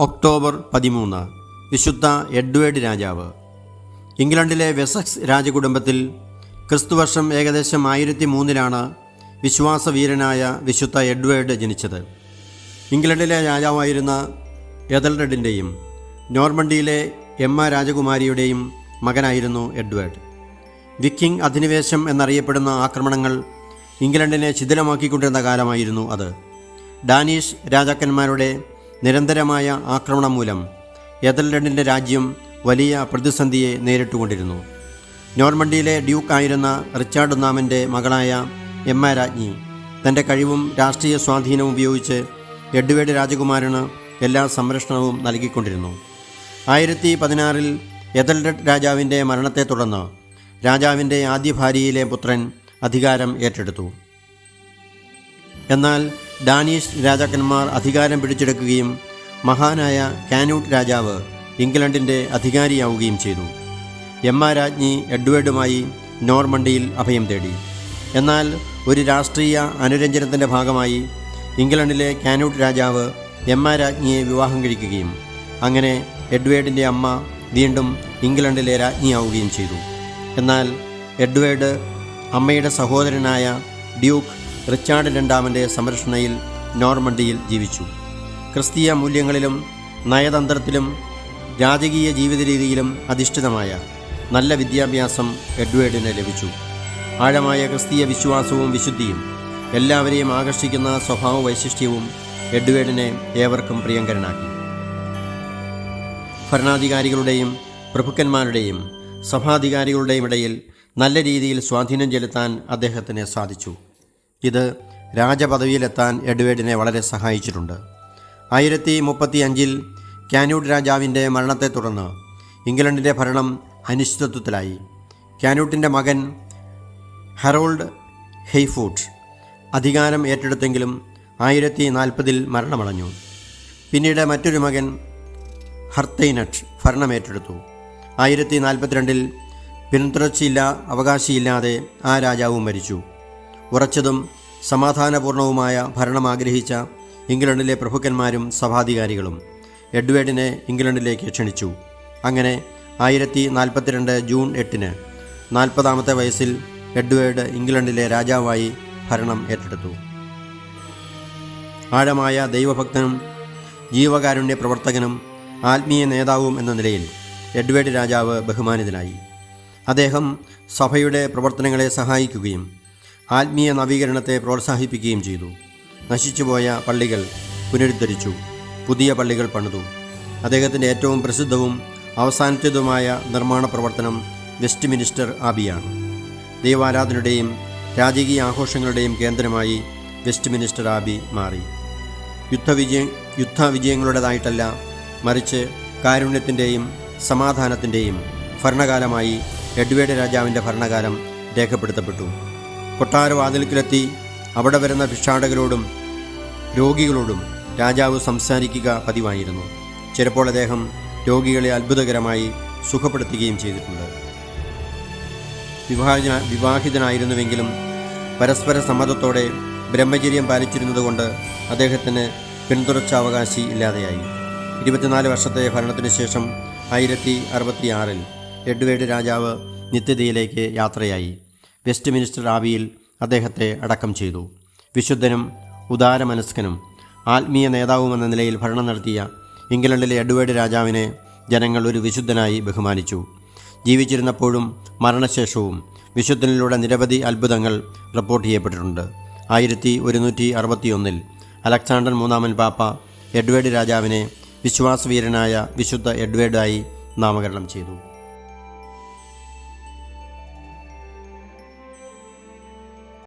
October പതിമൂന്ന്. വിശുദ്ധ Edward രാജാവ്. ഇംഗ്ലണ്ടിലെ വെസക്സ് രാജകുടുംബത്തിൽ ക്രിസ്തുവർഷം ഏകദേശം ആയിരത്തി മൂന്നിലാണ് വിശ്വാസവീരനായ വിശുദ്ധ എഡ്വേർഡ് ജനിച്ചത്. ഇംഗ്ലണ്ടിലെ രാജാവായിരുന്ന എതൽറെഡിന്റെയും നോർമണ്ടിയിലെ എമ്മ രാജകുമാരിയുടെയും മകനായിരുന്നു എഡ്വേർഡ്. വിക്കിംഗ് അധിനിവേശം എന്നറിയപ്പെടുന്ന ആക്രമണങ്ങൾ ഇംഗ്ലണ്ടിനെ ശിഥിലമാക്കിക്കൊണ്ടിരുന്ന കാലമായിരുന്നു അത്. ഡാനിഷ് രാജാക്കന്മാരുടെ നിരന്തരമായ ആക്രമണം മൂലം എതർലൻഡിന്റെ രാജ്യം വലിയ പ്രതിസന്ധിയെ നേരിട്ടുകൊണ്ടിരുന്നു. നോർമണ്ടിയിലെ ഡ്യൂക്ക് ആയിരുന്ന റിച്ചാർഡ് ഒന്നാമന്റെ മകളായ എമ്മ രാജ്ഞി തന്റെ കഴിവും രാഷ്ട്രീയ സ്വാധീനവും ഉപയോഗിച്ച് എഡ്വേർഡ് രാജകുമാരന് എല്ലാ സംരക്ഷണവും നൽകിക്കൊണ്ടിരുന്നു. ആയിരത്തി പതിനാറിൽ എതൽഡ് രാജാവിന്റെ മരണത്തെ തുടർന്ന് രാജാവിന്റെ ആദ്യ ഭാര്യയിലെ പുത്രൻ അധികാരം ഏറ്റെടുത്തു. എന്നാൽ ഡാനിഷ് രാജാക്കന്മാർ അധികാരം പിടിച്ചെടുക്കുകയും മഹാനായ കാനൂട്ട് രാജാവ് ഇംഗ്ലണ്ടിന്റെ അധികാരിയാവുകയും ചെയ്തു. എമ്മ രാജ്ഞി എഡ്വേർഡുമായി നോർമണ്ടിയിൽ അഭയം തേടി. എന്നാൽ ഒരു രാഷ്ട്രീയ അനുരഞ്ജനത്തിന്റെ ഭാഗമായി ഇംഗ്ലണ്ടിലെ കാനൂട്ട് രാജാവ് എമ്മ രാജ്ഞിയെ വിവാഹം കഴിക്കുകയും അങ്ങനെ എഡ്വേർഡിന്റെ അമ്മ വീണ്ടും ഇംഗ്ലണ്ടിലെ രാജ്ഞിയാവുകയും ചെയ്തു. എന്നാൽ എഡ്വേർഡ് അമ്മയുടെ സഹോദരനായ ഡ്യൂക്ക് റിച്ചാർഡ് രണ്ടാമന്റെ സംരക്ഷണയിൽ നോർമണ്ടിയിൽ ജീവിച്ചു. ക്രിസ്തീയ മൂല്യങ്ങളിലും നയതന്ത്രത്തിലും രാജകീയ ജീവിത രീതിയിലും അധിഷ്ഠിതമായ നല്ല വിദ്യാഭ്യാസം എഡ്വേർഡിന് ലഭിച്ചു. ആഴമായ ക്രിസ്തീയ വിശ്വാസവും വിശുദ്ധിയും എല്ലാവരെയും ആകർഷിക്കുന്ന സ്വഭാവ വൈശിഷ്ട്യവും എഡ്വേർഡിനെ ഏവർക്കും പ്രിയങ്കരനാക്കി. ഭരണാധികാരികളുടെയും പ്രഭുക്കന്മാരുടെയും സഭാധികാരികളുടെയും ഇടയിൽ നല്ല രീതിയിൽ സ്വാധീനം ചെലുത്താൻ അദ്ദേഹത്തിന് സാധിച്ചു. ഇത് രാജപദവിയിലെത്താൻ എഡ്വേർഡിനെ വളരെ സഹായിച്ചിട്ടുണ്ട്. ആയിരത്തി മുപ്പത്തി അഞ്ചിൽ കാനൂട്ട് രാജാവിന്റെ മരണത്തെ തുടർന്ന് ഇംഗ്ലണ്ടിന്റെ ഭരണം അനിശ്ചിതത്വത്തിലായി. കാനൂട്ടിന്റെ മകൻ ഹറോൾഡ് ഹെയ്ഫൂട്ട് അധികാരം ഏറ്റെടുത്തെങ്കിലും ആയിരത്തി നാൽപ്പതിൽ മരണമടഞ്ഞു. പിന്നീട് മറ്റൊരു മകൻ ഹർത്തൈനട്ട് ഭരണമേറ്റെടുത്തു ആയിരത്തി നാൽപ്പത്തിരണ്ടിൽ പിന്തുടർച്ചയില്ല അവകാശിയില്ലാതെ ആ രാജാവും മരിച്ചു. ഉറച്ചതും സമാധാനപൂർണവുമായ ഭരണം ആഗ്രഹിച്ച ഇംഗ്ലണ്ടിലെ പ്രഭുക്കന്മാരും സഭാധികാരികളും എഡ്വേർഡിനെ ഇംഗ്ലണ്ടിലേക്ക് ക്ഷണിച്ചു. അങ്ങനെ ആയിരത്തി നാൽപ്പത്തിരണ്ട് ജൂൺ എട്ടിന് നാൽപ്പതാമത്തെ വയസ്സിൽ എഡ്വേർഡ് ഇംഗ്ലണ്ടിലെ രാജാവായി ഭരണം ഏറ്റെടുത്തു. ആഴമായ ദൈവഭക്തനും ജീവകാരുണ്യ പ്രവർത്തകനും ആത്മീയ നേതാവും എന്ന നിലയിൽ എഡ്വേർഡ് രാജാവ് ബഹുമാനിതനായി. അദ്ദേഹം സഭയുടെ പ്രവർത്തനങ്ങളെ സഹായിക്കുകയും ആത്മീയ നവീകരണത്തെ പ്രോത്സാഹിപ്പിക്കുകയും ചെയ്തു. നശിച്ചുപോയ പള്ളികൾ പുനരുദ്ധരിച്ചു. പുതിയ പള്ളികൾ പണിതു. അദ്ദേഹത്തിന്റെ ഏറ്റവും പ്രസിദ്ധവും അവസാനത്തേതുമായ നിർമ്മാണ പ്രവർത്തനം വെസ്റ്റ് മിനിസ്റ്റർ ആബിയാണ് ദൈവാരാധനയുടെയും രാജകീയ ആഘോഷങ്ങളുടെയും കേന്ദ്രമായി വെസ്റ്റ് മിനിസ്റ്റർ ആബി മാറി. യുദ്ധവിജയ യുദ്ധവിജയങ്ങളുടേതായിട്ടല്ല മറിച്ച് കാരുണ്യത്തിന്റെയും സമാധാനത്തിന്റെയും ഭരണകാലമായി എഡ്വേഡ് രാജാവിന്റെ ഭരണകാലം രേഖപ്പെടുത്തപ്പെട്ടു. കൊട്ടാരവാതിൽക്കിലെത്തി അവിടെ വരുന്ന ഭിക്ഷാടകരോടും രോഗികളോടും രാജാവ് സംസാരിക്കുക പതിവായിരുന്നു. ചിലപ്പോൾ അദ്ദേഹം രോഗികളെ അത്ഭുതകരമായി സുഖപ്പെടുത്തുകയും ചെയ്തിട്ടുണ്ട്. വിവാഹ വിവാഹിതനായിരുന്നുവെങ്കിലും പരസ്പര സമ്മതത്തോടെ ബ്രഹ്മചര്യം പാലിച്ചിരുന്നതുകൊണ്ട് അദ്ദേഹത്തിന് പിന്തുടർച്ചാവകാശി ഇല്ലാതെയായി. ഇരുപത്തിനാല് വർഷത്തെ ഭരണത്തിനു ശേഷം ആയിരത്തി അറുപത്തിയാറിൽ എഡ്വേർഡ് രാജാവ് നിത്യതയിലേക്ക് യാത്രയായി. വെസ്റ്റ് മിനിസ്റ്റർ ആവിയിൽ അദ്ദേഹത്തെ അടക്കം ചെയ്തു. വിശുദ്ധനും ഉദാരമനസ്കനും ആത്മീയ നേതാവുമെന്ന നിലയിൽ ഭരണം നടത്തിയ ഇംഗ്ലണ്ടിലെ എഡ്വേർഡ് രാജാവിനെ ജനങ്ങൾ ഒരു വിശുദ്ധനായി ബഹുമാനിച്ചു. ജീവിച്ചിരുന്നപ്പോഴും മരണശേഷവും വിശുദ്ധനിലൂടെ നിരവധി അത്ഭുതങ്ങൾ റിപ്പോർട്ട് ചെയ്യപ്പെട്ടിട്ടുണ്ട്. ആയിരത്തി ഒരുന്നൂറ്റി അറുപത്തിയൊന്നിൽ അലക്സാണ്ടർ മൂന്നാമൻ പാപ്പ എഡ്വേർഡ് രാജാവിനെ വിശ്വാസവീരനായ വിശുദ്ധ എഡ്വേർഡായി നാമകരണം ചെയ്തു.